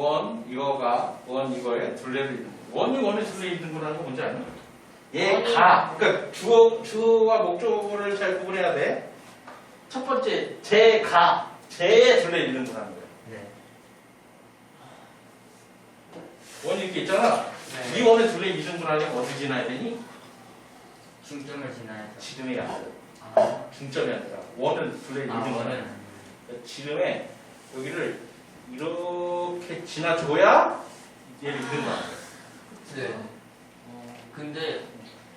원 이거가 원 이거에 둘레를 잇는 거. 원이 원에 둘레 있는 거라는 거 뭔지 아니? 얘 가 그러니까 주어 주어와 목적어를 잘 구분해야 돼. 첫 번째 제가 제에 둘레 있는 거라는 거야. 네. 원이 이렇게 있잖아. 이 네. 원에 둘레 있는 거라면 어디 지나야 되니? 중점을 지나야죠. 지름이 아니라 아, 중점이 아니라 원을 둘레 있는 아. 원은 지름에 여기를 이렇게 지나줘야 얘를 있는 거야. 네. 어, 근데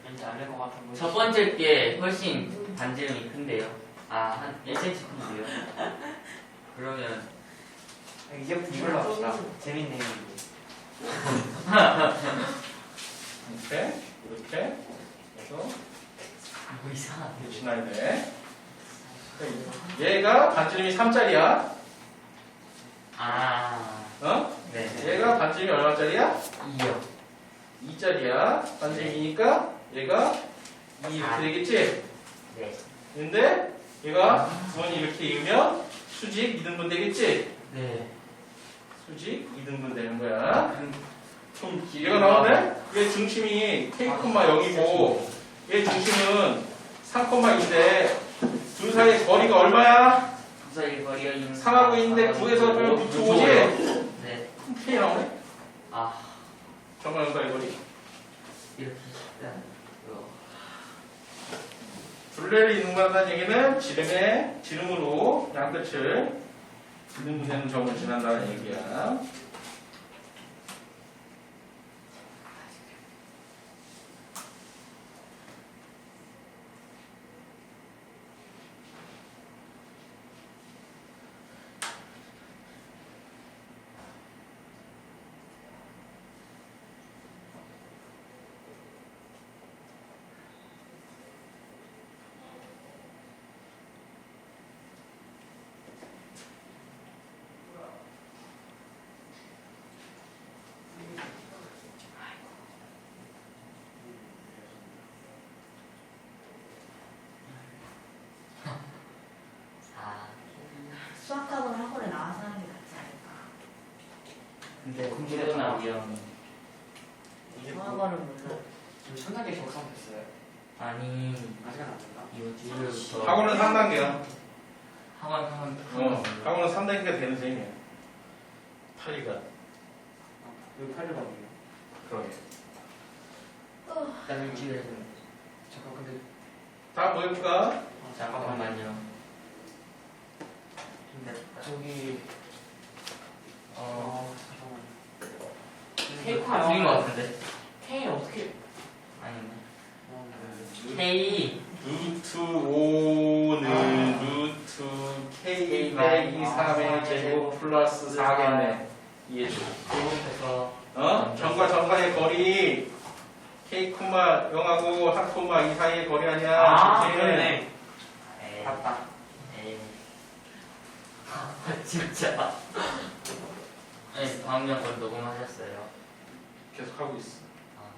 왠지 알릴 것 같은 거. 첫 번째 게 훨씬 반지름이 큰데요. 아, 한 1cm 큰데요. 그러면 이제 이걸로 합시다. 재밌네. 이렇게 이렇게 해서 뭐 이상한데. 이렇게 지나야 돼. 얘가 반지름이 3짜리야. 아, 어? 네. 얘가 반지름이 얼마짜리야? 2요. 2짜리야. 반지름이니까 얘가 2 이렇게 되겠지? 네. 근데 얘가 원이 이렇게 이으면 수직 2등분 되겠지? 네. 수직 2등분 되는 거야. 그럼 좀 얘가 나오네? 얘 중심이 K, 0이고 얘 중심은 3,2인데 둘 사이의 거리가 얼마야? 두 사이 거리가 있는 3하고 있는데 9에서 빼면 루트 5지? 네. K 나오네? 아, 정말과의 거리. 이렇게. 이거. 둘레를 이동한다는 얘기는 지름의 지름으로 양끝을 이등분되는 점을 지난다는 얘기야. 사. 수학학원 학원에 나와서 하는 게 낫지 않을까? 근데 공부도 나오면 수학학원은 몰라. 지금 천단계 적성됐어요. 아니 아직 안 됐나? 요즘부터 학원은 3단계야. 학원 학원 어, 학원은 3단계가 되는 셈이야. 파리가. 여기 800원이에요. 그러게. 나 일주일에 잠깐 근데 다음 뭐 해볼까? 잠깐만요. 힘들다. 저기 어, 안 틀린 것 같은데? K 어떻게? 아닌데. 어, 네. K 루트 5는 루트 K 빼기 3의 제곱 플러스 4겠네. 이해줘. 제곱해서 어? 점과 점과의 거리 K, 0하고 1, 2 사이의 거리 아니야. 아, 이렇게. 그러네. 에이, 맞다. 에이. 진짜. 네, 방금 건 녹음하셨어요. 계속 하고 있어. 아,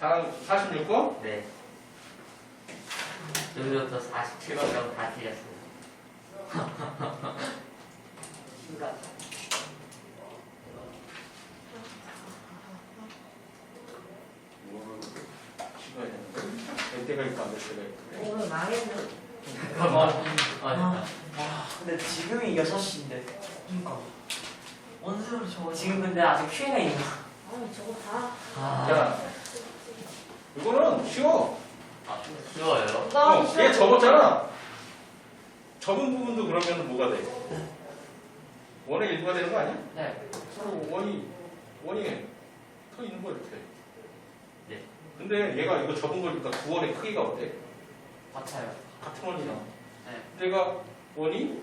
다음 46번? 네. 여기부터 47번까지 다 틀렸어요. 찍어야 되는데. 될 때가 있고 안 될 때가 있고. 오늘 망했네. 잠깐만. 아, 와, 근데 지금이 6시인데. 그니까. 원수를 저거. 지금 근데 아직 Q가 있나? 아니 저거 다. 아, 자, 이거는 쉬워. 아, 쉬워요. 나 어, 얘 접었잖아. 접은 부분도 그러면 뭐가 돼? 원의 일부가 되는 거 아니야? 네. 서로 원이 원이 서 있는 거야 이렇게. 네. 근데 얘가 이거 접은 거니까 두 원의 크기가 어때? 같아요. 같은 원이야. 네. 얘가 원이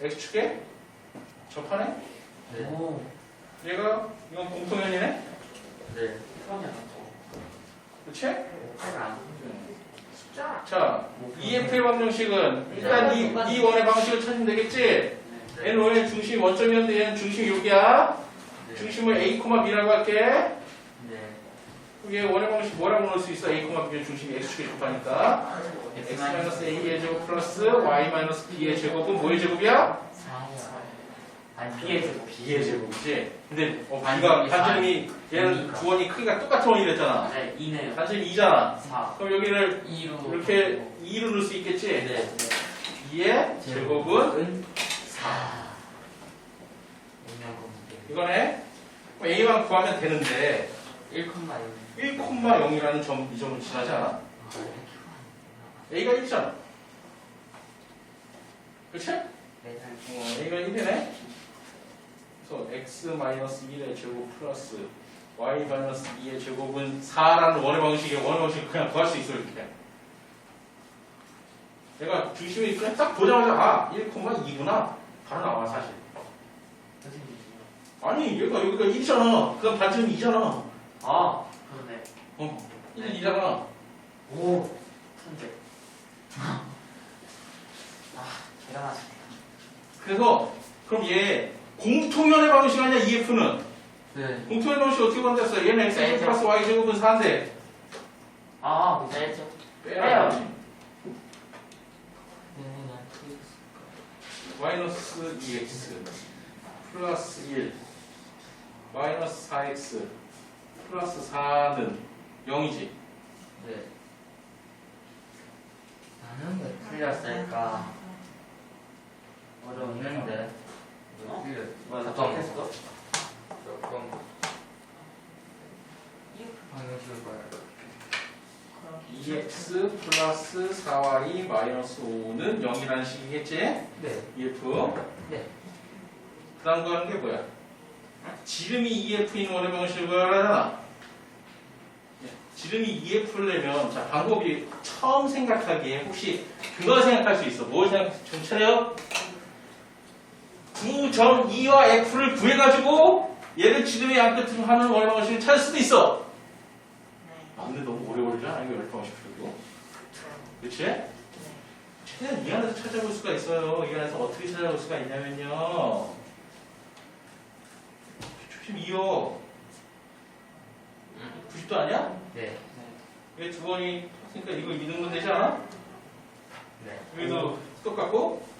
x축에 접하네. 네. 오. 얘가 이건 공통연이네. 네. 그러면 안 돼. 그렇지? 안 숫자. 자, EF의 방정식은 일단 이, 이 원의 방식을 찾으면 되겠지? 네. n 원의 중심 원점이었는데 얘는 중심이 여기야. 네. 중심을 a, b라고 할게. 네. 이게 원의 방식 뭐라고 넣을 수 있어? a, b의 중심이 x축에 곱하니까 x-a의 제곱 플러스 y-b의 제곱은 뭐의 제곱이야? 4요. 아니 B의 제곱. B의 제곱이지. 근데 어, B가 이게 반지름이 얘는 이니까. 주원이 크기가 똑같은 원이랬잖아. 네, 2네요. 반지름 2잖아. 4. 그럼 여기를 2로 이렇게 2로 넣을 수 있겠지? 네 2의 제곱은 4 있는 건데 이거네. 뭐 A만 구하면 되는데 1,0 1,0이라는 점, 이 점을 지나지 않아? A가 1이잖아. 그치? 어, 네 A가 1이네. 그래서 X-1의 제곱 플러스 Y-2의 제곱은 4라는 원의 방식에 원의 방식을 그냥 구할 수 있어, 이렇게. 내가 중심이 그냥 딱 보자마자 아, 1,2구나. 바로 나와, 사실. 아니, 얘가 여기가 1이잖아. 그럼 반지름이 2잖아. 아, 그러네. 어, 1은 2잖아. 오, 천재. 아, 대단하시네. 그래서 그럼 얘 공통연의 방식 아니야 EF는? 네. 공통연의 방식 어떻게 건졌어? 얘는 x 빼죠. 플러스 y 제곱은 4인데 아, 빼죠 빼야지 네 마이너스 2x 플러스 1 마이너스 4x 플러스 4는 0이지. 네. 나는 왜 틀렸을까? 어려웠는데 어? 왜 틀렸 뭐야, 잠깐만. 했어? 조금 이 방식을 봐요 2x 플러스 4y 마이너스 5는 0이라는 식이겠지? 네 EF 네. 그 다음 거 하는 게 뭐야? 지름이 EF인 원의 방식을 하잖아. 예, 지름이 EF를 내면, 자, 방법이 처음 생각하기에 혹시 그거 생각할 수 있어. 뭘 생각, 좀 차려? 두점 E와 F를 구해가지고 얘를 지름의 양끝으로 하는 방식을 찾을 수도 있어. 네. 아, 근데 너무 오래 걸리지 않아? 이거 방식 풀고. 그치? 네. 최대한 이 안에서 찾아볼 수가 있어요. 이 안에서 어떻게 찾아볼 수가 있냐면요. 조심 이어. 90도 아니야? 네. 이게 두 번이 그러니까 이거 이등분 되지 않아? 네. 여기도 똑같고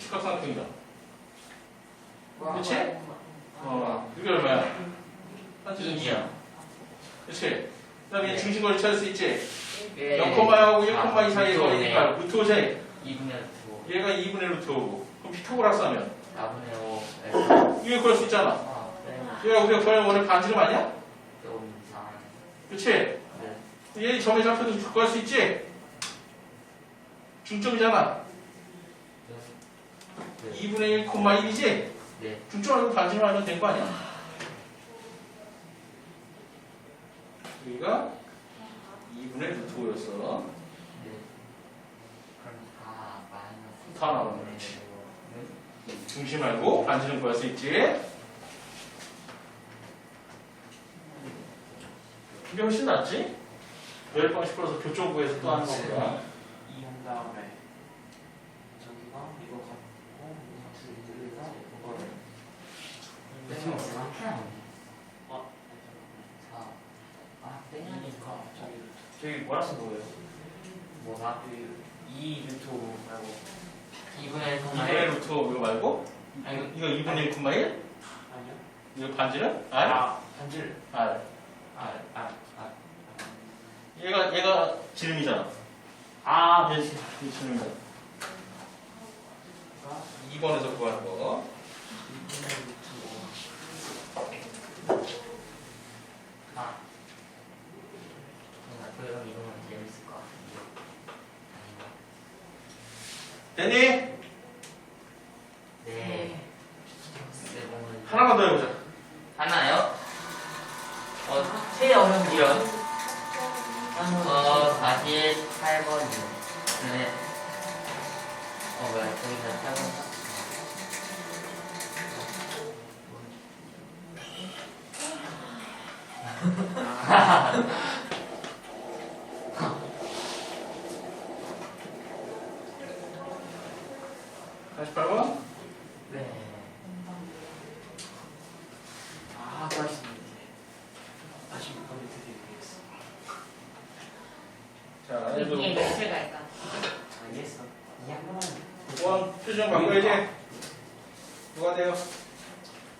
직각삼각형이다. 와, 그치? 어, 이게 얼마야? 한지는 2야. 그치? 그 다음에 네. 중심거리 찾을 수 있지? 네. 0,하고 1,2 아, 사이의 루트 거리니까. 루트 5제 2분의 루트 얘가 2분의 루트 5고 그럼 피타고라스 하면 4분의 5 F 이거 구할 수 있잖아. 아, 네. 얘가 우리가 구하는 원의 반지름 아니야? 그치? 네. 얘 점에 잡혀도 구할 수 있지? 중점이잖아. 네. 2분의 1,1이지? 네. 중점 알고 반지름 알면 된 거 아니야? 여기가 2분의 루트 5였어. 네. 그럼 4 마이너스 다 나오네, 그렇지. 네. 중심 알고 반지름 구할 수 있지? 이게 훨씬 낫지? 열 방식 풀어서 교점 구해서 또 하는 거보다. 어? 아, 아, 땡이니까. 저기, 저기 뭐라 쓴 거예요? 뭐가? 그 이 루트 말고. 2분의 1, 2분의 1 루트 5 말고? 아니, 이거 2분의 1, 1? 아니요. 이거 반지는? 알? 아, 반지를. 알. 알, 알, 알. 얘가, 얘가 지름이잖아. 아, 그렇지. 이 지름이잖아. 아. 2번에서 구하는 거. 2분의 어, 48번이요. 네. 어, 뭐야, 거기서 8번. 다시 8번. 네. 아, 그렇습니다. 다시 한번 드리겠습니다. 자, 이게 얘도 몇줄 갈까? 알겠어. 이한 번만. 9번 표정 바꿔야지. 뭐가 돼요?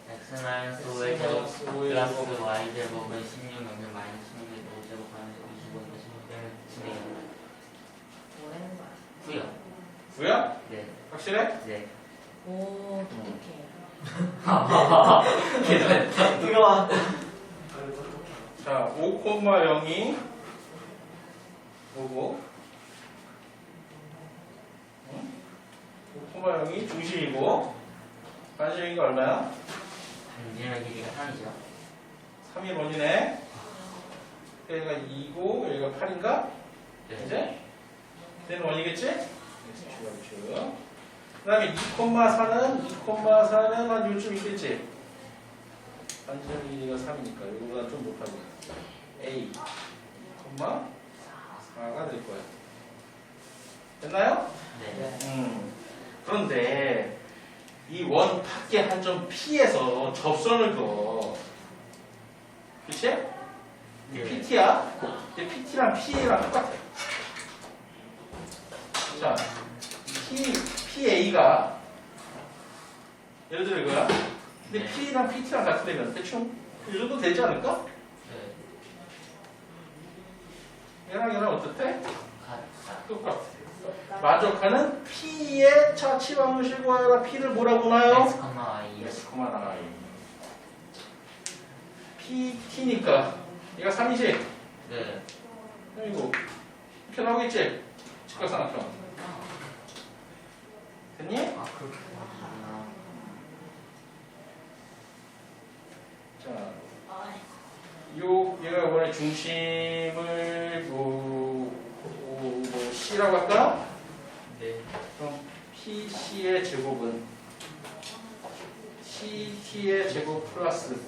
x 마이너스 5의 제곱 마이너스 오의 플러스 제곱. y 제곱은 16 넘겨 마이너스 16의 5제곱 하면서 25에서 16을 진행해요. 뭐라는 거야? 구요. 뭐야? 네. 확실해? 네. 오, 똑똑해. 이거 자, 5,0이 요거 5,0이 중심이고 반지름이가 얼마야? 반지름의 길이가 3이죠. 3이 원이네 여기가 2고 여기가 8인가? 네. 이제? 얘는 원이겠지? 그 다음에 2,4는 2,4는 한 요쯤 있겠지? 반지름 길이가 3이니까 이거보다 좀 높아져 A, 4가 될 거야 됐나요? 네. 음. 그런데 이 원 밖에 한 점 P에서 접선을 그어 그치? 이 네. PT야 이제 PT랑 PA랑 똑같아 자 P, PA가 예를 들어 이거야 근데 네. P랑 PT랑 같으면 대충 이 정도 되지 않을까? 네. 얘랑 얘랑 어떻대? 가- 똑같아 만족하는 P의 차치 방식과 P를 뭐라고 나요? x, y. PT니까 얘가 3이지? 네. 그리고 이렇게 나오겠지? 직각삼각형 됐니? 아. 자, 요 얘가 이번에 중심을 뭐, 뭐, 뭐 C라고 할까? 네. 그럼 PC의 제곱은 CT의 제곱 플러스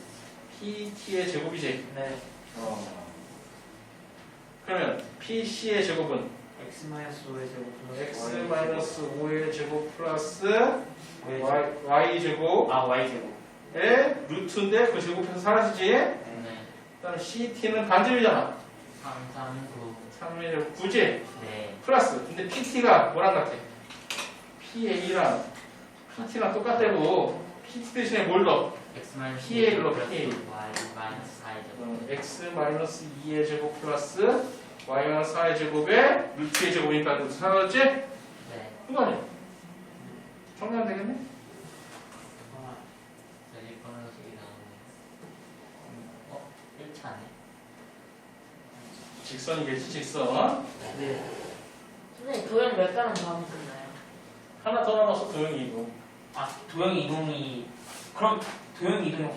PT의 제곱이지? 네 어. 그러면 PC의 제곱은 x 마이너스 5의 제곱 플러스 x y 마이너스 5의 제곱 플러스 제곱. y, y 제곱의 아 y 제곱 루트인데 그 제곱해서 사라지지? 네. 그다음 CT는 반지름이잖아. 3, 3, 9. 3의 제곱 9지? 네. 플러스. 근데 PT가 뭐랑 같아? PA랑 PT랑 똑같대고 PT 대신에 뭘 넣어? x 마이너스 PA 로 플러스 PA. y 마이너스 4죠. 어, x 마이너스 2의 제곱 플러스 마이너스 4의 제곱에 루트의 제곱이니까 루트 사라졌지? 네. 이거 아니야? 정리하면 되겠네? 아, 여기 번호식이 나오네. 어? 1차네. 직선이겠지, 직선. 네 선생님, 도형 몇 가는 더 하면 끝나요? 하나 더 남았어, 도형이 이거. 아 도형 이동이 그럼 도형 이동이 활용